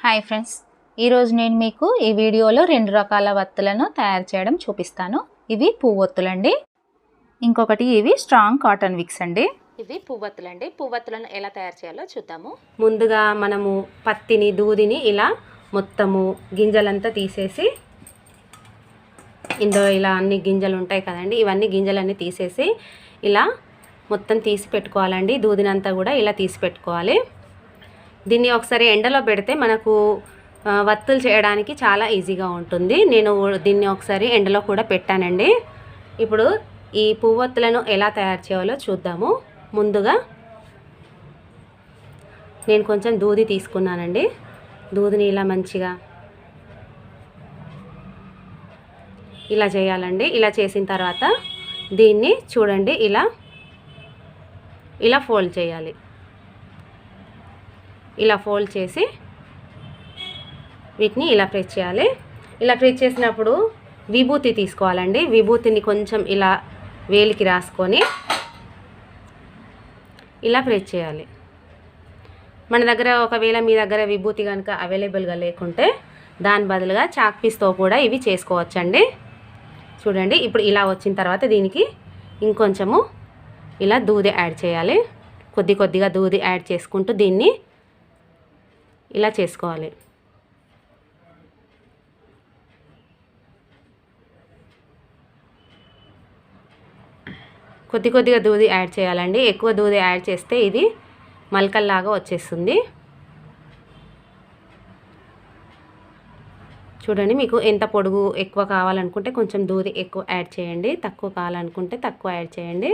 Hi friends. ఈరోజు నేను మీకు ఈ వీడియోలో రెండు రకాల వత్తులను తయారు చేయడం చూపిస్తాను. ఇవి పువ్వొత్తులండి. ఇంకొకటి ఇవి స్ట్రాంగ్ కాటన్ విక్స్ అండి. ఇవి పువ్వొత్తులండి. పువ్వొత్తులను ఎలా తయారు చేయాలో చూద్దాము. ముందుగా మనము పత్తిని దూదిని ఇలా మొత్తము గింజలంతా తీసేసి ఇందులో ఇలా అన్ని గింజలు ఉంటాయి కదండి ఇవన్నీ గింజలన్నీ తీసేసి ఇలా మొత్తం తీసి పెట్టుకోవాలండి. దూదినంతా కూడా ఇలా తీసి పెట్టుకోవాలి. దీన్ని ఒకసారి ఎండలో పెడితే మనకు వత్తులు చేయడానికి చాలా ఈజీగా ఉంటుంది. నేను దీన్ని ఒకసారి ఎండలో కూడా పెట్టానండి. ఇప్పుడు ఈ పువ్వొత్తులను ఎలా తయారు చేయాలో చూద్దాము. ముందుగా నేను కొంచెం దూది తీసుకున్నానండి. దూదిని ఇలా మంచిగా ఇలా చేయాలండి. ఇలా చేసిన తర్వాత దీన్ని చూడండి ఇలా ఇలా ఫోల్డ్ చేయాలి. ఇలా ఫోల్డ్ చేసి వీటిని ఇలా ప్రెస్ చేయాలి. ఇలా ప్రెస్ చేసినప్పుడు విభూతి తీసుకోవాలండి. విభూతిని కొంచెం ఇలా వేలికి రాసుకొని ఇలా ప్రెస్ చేయాలి. మన దగ్గర ఒకవేళ మీ దగ్గర విభూతి కనుక అవైలబుల్గా లేకుంటే దాని బదులుగా చాక్ పీస్తో కూడా ఇవి చేసుకోవచ్చండి. చూడండి ఇప్పుడు ఇలా వచ్చిన తర్వాత దీనికి ఇంకొంచెము ఇలా దూది యాడ్ చేయాలి. కొద్ది కొద్దిగా దూది యాడ్ చేసుకుంటూ దీన్ని ఇలా చేసుకోవాలి. కొద్ది కొద్దిగా దూది యాడ్ చేయాలండి. ఎక్కువ దూది యాడ్ చేస్తే ఇది మల్కల్లాగా వచ్చేస్తుంది. చూడండి మీకు ఎంత పొడుగు ఎక్కువ కావాలనుకుంటే కొంచెం దూది ఎక్కువ యాడ్ చేయండి. తక్కువ కావాలనుకుంటే తక్కువ యాడ్ చేయండి.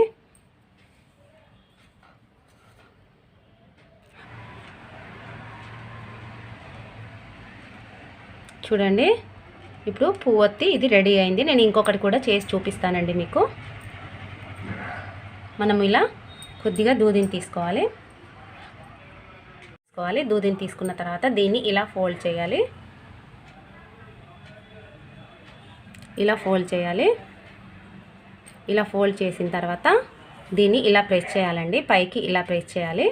చూడండి. ఇప్పుడు పువ్వొత్తి ఇది రెడీ అయింది. నేను ఇంకొకటి కూడా చేసి చూపిస్తానండి మీకు. మనం ఇలా కొద్దిగా దూదిని తీసుకోవాలి. తీసుకోవాలి. దూదిని తీసుకున్న తర్వాత దీన్ని ఇలా ఫోల్డ్ చేయాలి. ఇలా ఫోల్డ్ చేయాలి. ఇలా ఫోల్డ్ చేసిన తర్వాత దీన్ని ఇలా ప్రెస్ చేయాలండి. పైకి ఇలా ప్రెస్ చేయాలి.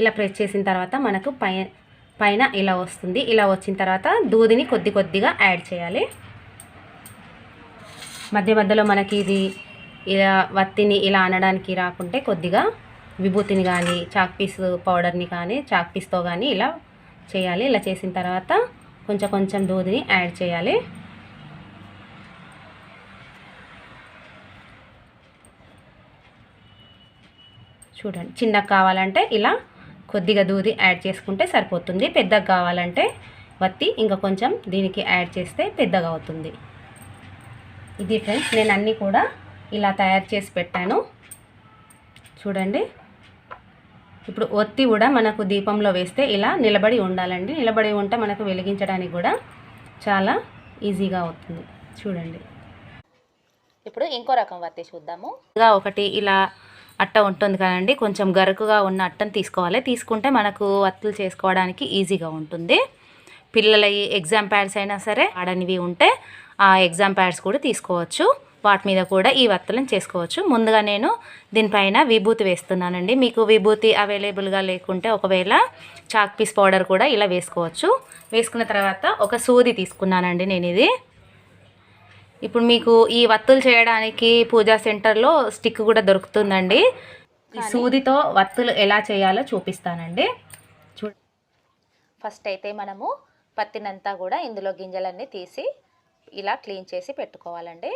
ఇలా ప్రెస్ చేసిన తర్వాత మనకు పై పైన ఇలా వస్తుంది. ఇలా వచ్చిన తర్వాత దూదిని కొద్ది కొద్దిగా యాడ్ చేయాలి. మధ్య మధ్యలో మనకి ఇది ఇలా వత్తిని ఇలా అనడానికి రాకుంటే కొద్దిగా విభూతిని కానీ చాక్ పీస్ పౌడర్ని కానీ చాక్ పీస్తో కానీ ఇలా చేయాలి. ఇలా చేసిన తర్వాత కొంచెం కొంచెం దూదిని యాడ్ చేయాలి. చూడండి చిన్నగా కావాలంటే ఇలా కొద్దిగా దూది యాడ్ చేసుకుంటే సరిపోతుంది. పెద్దగా కావాలంటే వత్తి ఇంకా కొంచెం దీనికి యాడ్ చేస్తే పెద్దగా అవుతుంది. ఇది ఫ్రెండ్స్ నేను అన్నీ కూడా ఇలా తయారు చేసి పెట్టాను. చూడండి. ఇప్పుడు ఒత్తి కూడా మనకు దీపంలో వేస్తే ఇలా నిలబడి ఉండాలండి. నిలబడి ఉంటే మనకు వెలిగించడానికి కూడా చాలా ఈజీగా అవుతుంది. చూడండి. ఇప్పుడు ఇంకో రకం వత్తి చూద్దాము. ఇంకా ఒకటి ఇలా అట్ట ఉంటుంది కదండి. కొంచెం గరుకుగా ఉన్న అట్టను తీసుకోవాలి. తీసుకుంటే మనకు అత్తలు చేసుకోవడానికి ఈజీగా ఉంటుంది. పిల్లల ఎగ్జామ్ ప్యాడ్స్ అయినా సరే ఆడనివి ఉంటే ఆ ఎగ్జామ్ ప్యాడ్స్ కూడా తీసుకోవచ్చు. వాటి మీద కూడా ఈ వత్తలను చేసుకోవచ్చు. ముందుగా నేను దీనిపైన విభూతి వేస్తున్నానండి. మీకు విభూతి అవైలబుల్గా లేకుంటే ఒకవేళ చాక్ పీస్ పౌడర్ కూడా ఇలా వేసుకోవచ్చు. వేసుకున్న తర్వాత ఒక సూది తీసుకున్నానండి నేను ఇది ఇప్పుడు మీకు ఈ వత్తులు చేయడానికి పూజా సెంటర్లో స్టిక్ కూడా దొరుకుతుందండి. ఈ సూదితో వత్తులు ఎలా చేయాలో చూపిస్తానండి. చూ ఫస్ట్ అయితే మనము పత్తినంతా కూడా ఇందులో గింజలన్నీ తీసి ఇలా క్లీన్ చేసి పెట్టుకోవాలండి.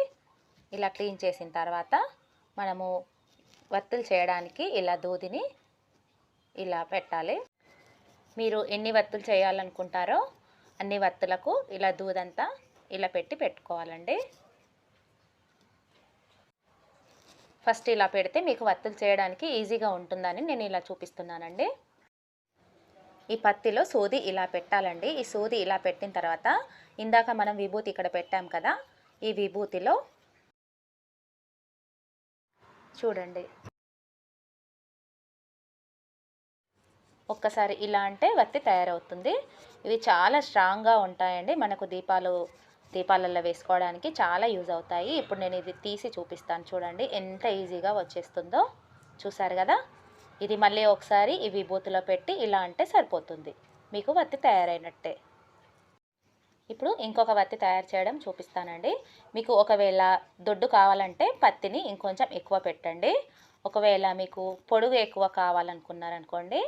ఇలా క్లీన్ చేసిన తర్వాత మనము వత్తులు చేయడానికి ఇలా దూదిని ఇలా పెట్టాలి. మీరు ఎన్ని వత్తులు చేయాలనుకుంటారో అన్ని వత్తులకు ఇలా దూదంతా ఇలా పెట్టి పెట్టుకోవాలండి. ఫస్ట్ ఇలా పెడితే మీకు వత్తులు చేయడానికి ఈజీగా ఉంటుందని నేను ఇలా చూపిస్తున్నానండి. ఈ పత్తిలో సూది ఇలా పెట్టాలండి. ఈ సూది ఇలా పెట్టిన తర్వాత ఇందాక మనం విభూతి ఇక్కడ పెట్టాం కదా ఈ విభూతిలో చూడండి. ఒక్కసారి ఇలా అంటే వత్తి తయారవుతుంది. ఇవి చాలా స్ట్రాంగ్గా ఉంటాయండి మనకు దీపాలు దీపాలలో వేసుకోవడానికి చాలా యూజ్ అవుతాయి. ఇప్పుడు నేను ఇది తీసి చూపిస్తాను చూడండి. ఎంత ఈజీగా వచ్చేస్తుందో చూసారు కదా? ఇది మళ్ళీ ఒకసారి ఈ విభూతిలో పెట్టి ఇలా అంటే సరిపోతుంది. మీకు వత్తి తయారైనట్టే. ఇప్పుడు ఇంకొక వత్తి తయారు చేయడం చూపిస్తానండి. మీకు ఒకవేళ దొడ్డు కావాలంటే పత్తిని ఇంకొంచెం ఎక్కువ పెట్టండి. ఒకవేళ మీకు పొడుగు ఎక్కువ కావాలనుకున్నారనుకోండి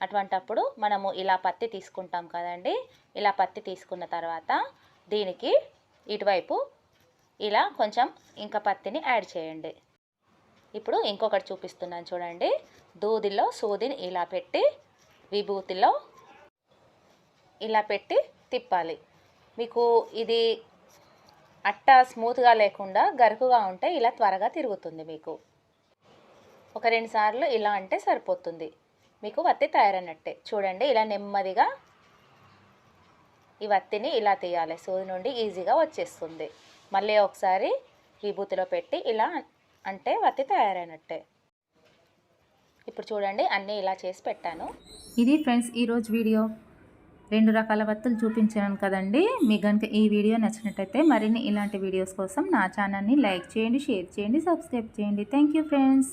అటువంటప్పుడు మనము ఇలా పత్తి తీసుకుంటాం కదండి. ఇలా పత్తి తీసుకున్న తర్వాత దీనికి ఇటువైపు ఇలా కొంచెం ఇంకా పత్తిని యాడ్ చేయండి. ఇప్పుడు ఇంకొకటి చూపిస్తున్నాను చూడండి. దూదిలో సూదిని ఇలా పెట్టి విభూతిలో ఇలా పెట్టి తిప్పాలి. మీకు ఇది అట్ట స్మూత్గా లేకుండా గరుకుగా ఉంటే ఇలా త్వరగా తిరుగుతుంది మీకు. ఒక రెండు సార్లు ఇలా అంటే సరిపోతుంది. మీకు వత్తి తయారైనట్టే. చూడండి ఇలా నెమ్మదిగా ఈ వత్తిని ఇలా తీయాలి. సూది నుండి ఈజీగా వచ్చేస్తుంది. మళ్ళీ ఒకసారి విభూతిలో పెట్టి ఇలా అంటే వత్తి తయారైనట్టే. ఇప్పుడు చూడండి అన్నీ ఇలా చేసి పెట్టాను. ఇది ఫ్రెండ్స్ ఈరోజు వీడియో. రెండు రకాల వత్తులు చూపించాను కదండి. మీ కనుక ఈ వీడియో నచ్చినట్టయితే మరిన్ని ఇలాంటి వీడియోస్ కోసం నా ఛానల్ని లైక్ చేయండి షేర్ చేయండి సబ్స్క్రైబ్ చేయండి. Thank you friends.